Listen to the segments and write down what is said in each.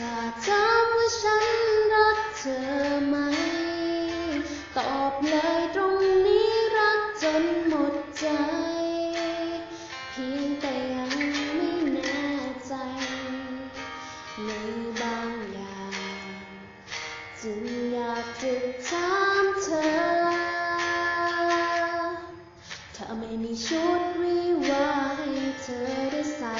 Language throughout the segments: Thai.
ถ้าถามว่าฉันรักเธอไหม ตอบเลยตรงนี้รักจนหมดใจ เพียงแต่ยังไม่แน่ใจ ในบางอย่างจึงอยากจะถามเธอ ถ้าไม่มีชุดวิวาให้เธอได้ใส่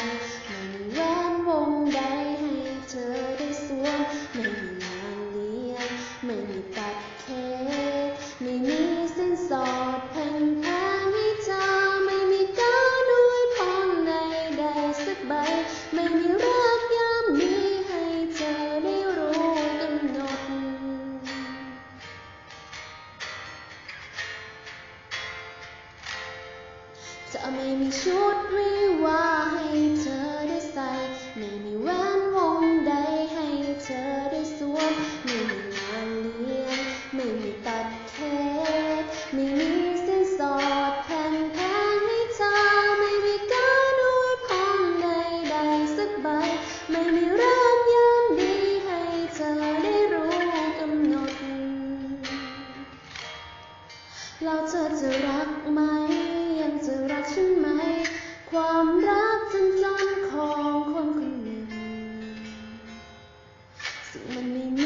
ไม่มีตัดเค้กไม่มีเส้นสอดแผ่นแพงให้เธอไม่มีการอวยพรใดๆสักใบ ไม่มีรักยามนี้ให้เธอได้รู้กำหนดจะไม่มีชุดวิวา แล้วเธอจะรักไหม ยังจะรักฉันไหม ความรักจนจนๆของคนคนหนึ่ง ซึ่งมันไม่มี